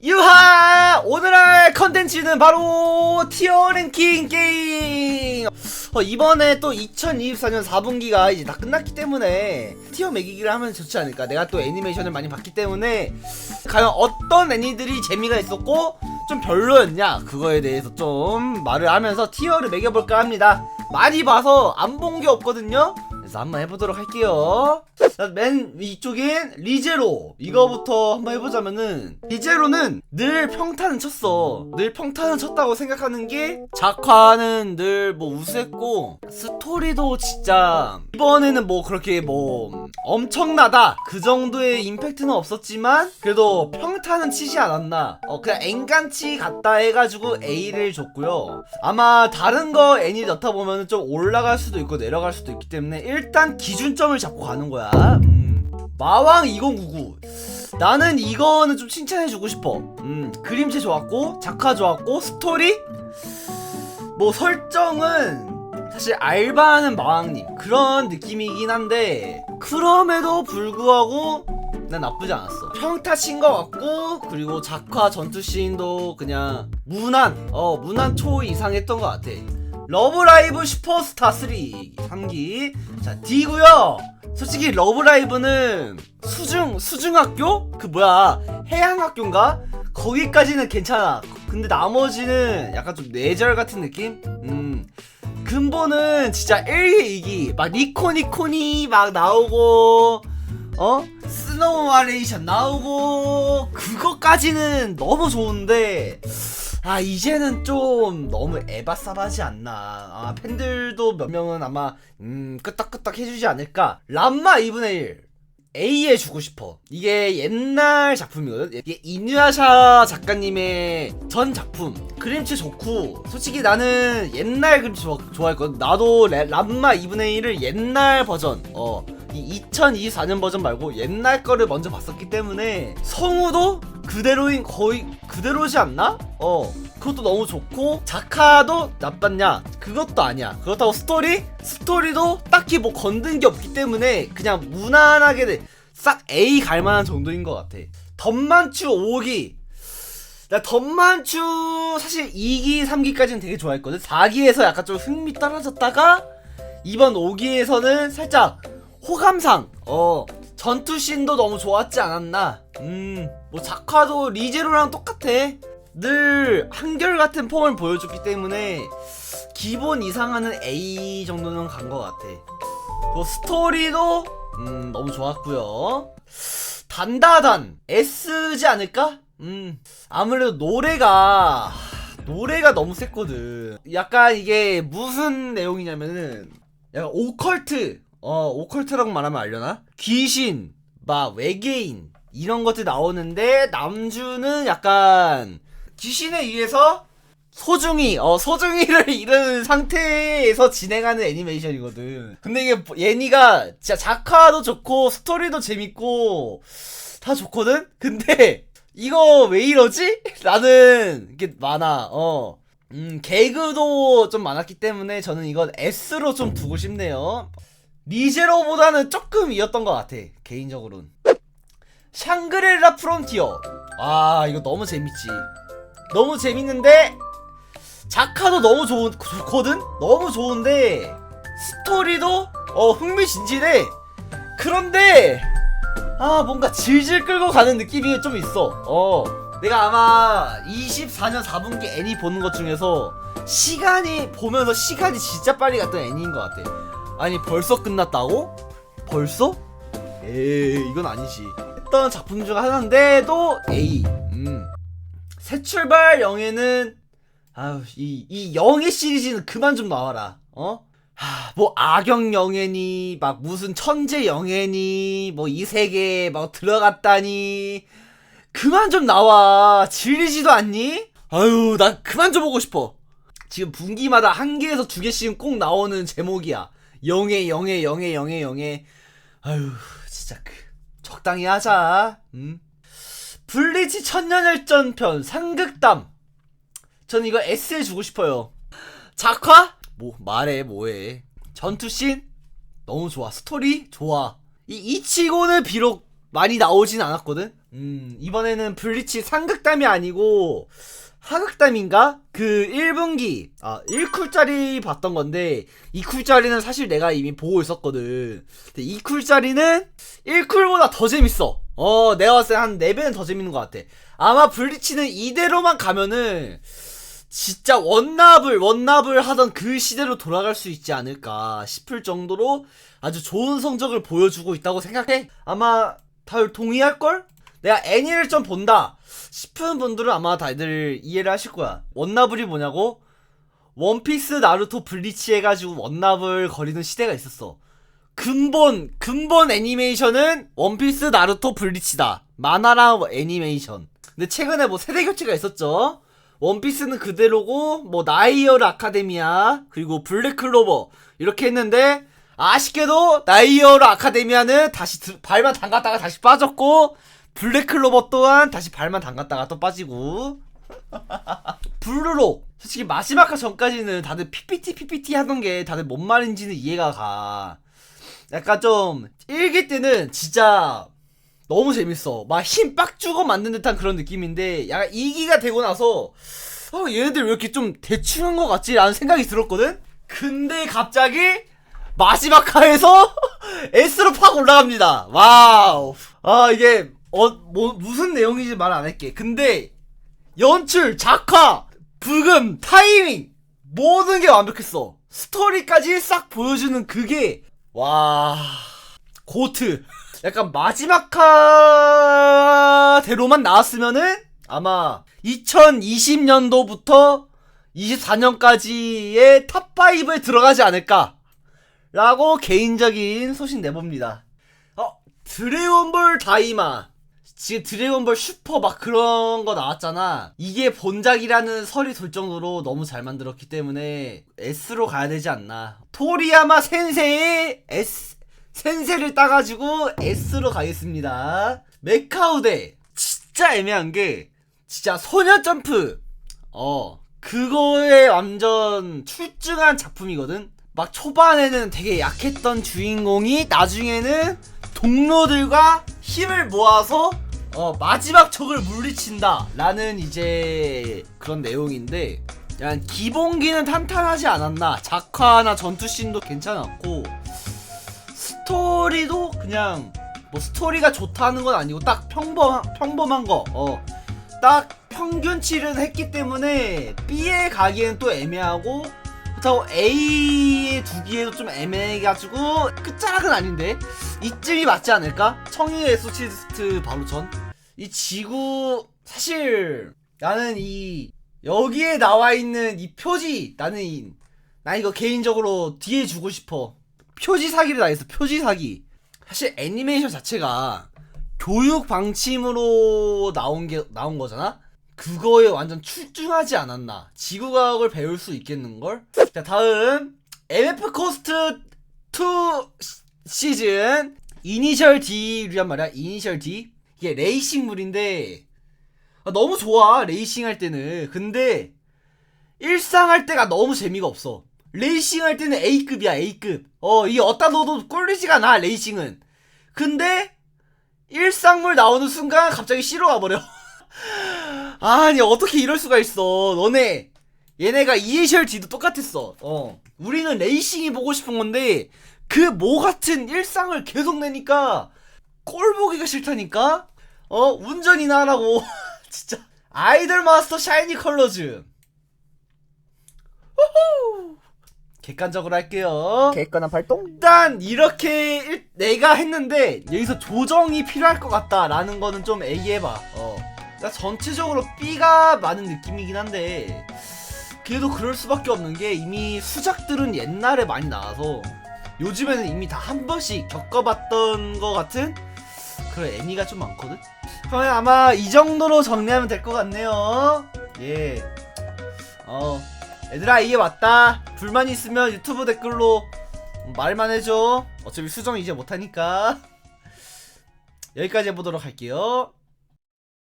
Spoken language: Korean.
유하! 오늘의 컨텐츠는 바로 티어 랭킹 게임! 어, 이번에 또 2024년 4분기가 이제 다 끝났기 때문에 티어 매기기를 하면 좋지 않을까. 내가 또 애니메이션을 많이 봤기 때문에 과연 어떤 애니들이 재미가 있었고 좀 별로였냐 그거에 대해서 좀 말을 하면서 티어를 매겨볼까 합니다. 많이 봐서 안 본 게 없거든요. 그래서 한번 해보도록 할게요. 자, 맨 위쪽인 리제로 이거부터 한번 해보자면은 리제로는 늘 평타는 쳤어. 늘 평타는 쳤다고 생각하는 게 작화는 늘 뭐 우수했고 스토리도 진짜 이번에는 뭐 그렇게 뭐 엄청나다 그 정도의 임팩트는 없었지만 그래도 평타는 치지 않았나. 어 그냥 앵간치 같다 해가지고 A를 줬고요. 아마 다른 거 애니 넣다 보면 좀 올라갈 수도 있고 내려갈 수도 있기 때문에 일단 기준점을 잡고 가는 거야. 음. 마왕 2099. 나는 이거는 좀 칭찬해주고 싶어. 음, 그림체 좋았고, 작화 좋았고, 스토리? 뭐, 설정은, 사실 알바하는 마왕님. 그런 느낌이긴 한데, 그럼에도 불구하고, 난 나쁘지 않았어. 평타 친 것 같고, 그리고 작화 전투 씬도 그냥, 무난, 어, 무난 초 이상 했던 것 같아. 러브라이브 슈퍼스타 3 3기. 자 D구요. 솔직히 러브라이브는 수중 수중학교? 그 뭐야? 해양학교인가? 거기까지는 괜찮아. 근데 나머지는 약간 좀 뇌절 같은 느낌? 음. 근본은 진짜 1기 2기. 막 니코니코니 막 나오고 어? 스노우 마레이션 나오고 그거까지는 너무 좋은데 아 이제는 좀 너무 에바싸바지 않나. 아 팬들도 몇 명은 아마 음 끄떡끄떡 해주지 않을까. 람마 2분의 1 A에 주고 싶어. 이게 옛날 작품이거든. 이게 이누야샤 작가님의 전 작품. 그림체 좋고 솔직히 나는 옛날 그림체 좋아, 좋아했거든. 나도 레- 람마 2분의 1을 옛날 버전 어 이 2024년 버전 말고 옛날 거를 먼저 봤었기 때문에 성우도 그대로인 거의 그대로지 않나? 어. 그것도 너무 좋고 작화도 나빴냐? 그것도 아니야. 그렇다고 스토리? 스토리도 딱히 뭐 건든 게 없기 때문에 그냥 무난하게 싹 A 갈만한 정도인 것 같아. 덤만추 5기. 나 덤만추 사실 2기 3기까지는 되게 좋아했거든. 4기에서 약간 좀 흥미 떨어졌다가 이번 5기에서는 살짝 호감상 어 전투씬도 너무 좋았지 않았나? 음 뭐 작화도 리제로랑 똑같아 늘 한결같은 폼을 보여줬기 때문에 기본 이상하는 A 정도는 간 것 같아 그 스토리도 음 너무 좋았고요 단다단 S지 않을까? 음 아무래도 노래가 노래가 너무 셌거든 약간 이게 무슨 내용이냐면은 약간 오컬트 어 오컬트라고 말하면 알려나? 귀신 막 외계인 이런 것들 나오는데 남주는 약간 귀신에 의해서 소중히 어 소중이를 잃은 상태에서 진행하는 애니메이션이거든. 근데 이게 예니가 진짜 작화도 좋고 스토리도 재밌고 다 좋거든. 근데 이거 왜 이러지? 나는 이게 많아. 어. 음, 개그도 좀 많았기 때문에 저는 이건 S로 좀 두고 싶네요. 리제로보다는 조금 이었던 것 같아. 개인적으로는. 샹그릴라 프론티어. 아, 이거 너무 재밌지. 너무 재밌는데 작화도 너무 좋, 좋거든? 너무 좋은데 스토리도 어 흥미진진해 그런데 아 뭔가 질질 끌고 가는 느낌이 좀 있어 어 내가 아마 24년 4분기 애니 보는 것 중에서 시간이 보면서 시간이 진짜 빨리 갔던 애니인 것 같아 아니 벌써 끝났다고? 벌써? 에이 이건 아니지 했던 작품 중 하나인데도 A. 음. 새 출발 영예는 아유 이 이 영예 시리즈는 그만 좀 나와라. 어? 하, 뭐 악영 영예니 막 무슨 천재 영예니 뭐 이 세계에 막 들어갔다니. 그만 좀 나와. 질리지도 않니? 아유 난 그만 좀 보고 싶어. 지금 분기마다 한 개에서 두 개씩은 꼭 나오는 제목이야. 영예 영예 영예 영예 영예. 아유 진짜 그 적당히 하자. 음. 블리치 천년열전편 상극담. 전 이거 S에 주고 싶어요. 작화? 뭐 말해 뭐해. 전투씬? 너무 좋아. 스토리? 좋아. 이 이치고는 비록 많이 나오진 않았거든? 음, 이번에는 블리치 상극담이 아니고 하극담인가? 그 1분기. 아 1쿨짜리 봤던 건데 2쿨짜리는 사실 내가 이미 보고 있었거든. 근데 2쿨짜리는 1쿨보다 더 재밌어 어 내가 봤을 때 한 4배는 더 재밌는 것 같아 아마 블리치는 이대로만 가면은 진짜 원납을 원납을 하던 그 시대로 돌아갈 수 있지 않을까 싶을 정도로 아주 좋은 성적을 보여주고 있다고 생각해 아마 다들 동의할걸? 내가 애니를 좀 본다 싶은 분들은 아마 다들 이해를 하실 거야. 원나블이 뭐냐고? 원피스, 나루토, 블리치 해가지고 원나블 거리는 시대가 있었어. 근본, 근본 애니메이션은 원피스, 나루토, 블리치다. 만화랑 애니메이션. 근데 최근에 뭐 세대 교체가 있었죠? 원피스는 그대로고, 뭐, 나이어르 아카데미아, 그리고 블랙클로버, 이렇게 했는데, 아쉽게도, 나이어르 아카데미아는 다시 드- 발만 담갔다가 다시 빠졌고, 블랙클로버 또한 다시 발만 담갔다가 또 빠지고 블루록 솔직히 마지막 화 전까지는 다들 PPT PPT 하던 게 다들 뭔 말인지는 이해가 가 약간 좀 1기 때는 진짜 너무 재밌어 막 힘 빡 주고 만든 듯한 그런 느낌인데 약간 2기가 되고 나서 어 얘네들 왜 이렇게 좀 대충한 것 같지? 라는 생각이 들었거든? 근데 갑자기 마지막 화에서 S로 팍 올라갑니다 와우 아 이게 어, 뭐, 무슨 내용인지 말 안 할게. 근데, 연출, 작화, 부금, 타이밍, 모든 게 완벽했어. 스토리까지 싹 보여주는 그게, 와, 고트. 약간 마지막 화대로만 나왔으면은, 아마, 2020년도부터 24년까지의 탑5에 들어가지 않을까. 라고 개인적인 소신 내봅니다. 어, 드래곤볼 다이마. 지금 드래곤볼 슈퍼 막 그런 거 나왔잖아. 이게 본작이라는 설이 돌 정도로 너무 잘 만들었기 때문에 S로 가야 되지 않나. 토리야마 센세의 S, 센세를 따가지고 S로 가겠습니다. 메카우데. 진짜 애매한 게, 진짜 소녀 점프. 어, 그거에 완전 출중한 작품이거든? 막 초반에는 되게 약했던 주인공이 나중에는 동료들과 힘을 모아서 어, 마지막 적을 물리친다 라는 이제 그런 내용인데 약간 기본기는 탄탄하지 않았나 작화나 전투씬도 괜찮았고 스토리도 그냥 뭐 스토리가 좋다는 건 아니고 딱 평범, 평범한 거 어, 딱 평균치를 했기 때문에 B에 가기엔 또 애매하고 그렇다고 A에 두기에도 좀 애매해가지고 끝자락은 아닌데 이쯤이 맞지 않을까? 청의 에소치스트 바로 전. 이 지구 사실 나는 이 여기에 나와 있는 이 표지 나는 이, 나 이거 개인적으로 뒤에 주고 싶어. 표지 사기를 당했어. 표지 사기. 사실 애니메이션 자체가 교육 방침으로 나온 게 나온 거잖아. 그거에 완전 출중하지 않았나. 지구과학을 배울 수 있겠는 걸. 자 다음 MF 코스트 2 시즌 이니셜 D란 말이야. 이니셜 D. 이게 레이싱물인데 아, 너무 좋아. 레이싱 할 때는. 근데 일상 할 때가 너무 재미가 없어. 레이싱 할 때는 A급이야. A급. 어, 이게 어디다 넣어도 꼴리지가 않아. 레이싱은. 근데 일상물 나오는 순간 갑자기 싫어 가 버려. 아니 어떻게 이럴 수가 있어. 너네 얘네가 이니셜 D도 똑같았어. 어. 우리는 레이싱이 보고 싶은 건데 그 뭐 같은 일상을 계속 내니까 꼴 보기가 싫다니까. 어 운전이나 하라고 진짜 아이돌 마스터 샤이니 컬러즈. 후후. 객관적으로 할게요. 개꺼나 발동? 일단 이렇게 일- 내가 했는데 여기서 조정이 필요할 것 같다라는 거는 좀 얘기해봐. 어. 나 전체적으로 B가 많은 느낌이긴 한데 그래도 그럴 수밖에 없는 게 이미 수작들은 옛날에 많이 나와서 요즘에는 이미 다 한 번씩 겪어봤던 것 같은 그런 애니가 좀 많거든. 그러면 아마 이 정도로 정리하면 될 것 같네요. 예. 어. 얘들아 이게 맞다. 불만 있으면 유튜브 댓글로 말만 해줘. 어차피 수정 이제 못하니까. 여기까지 해보도록 할게요.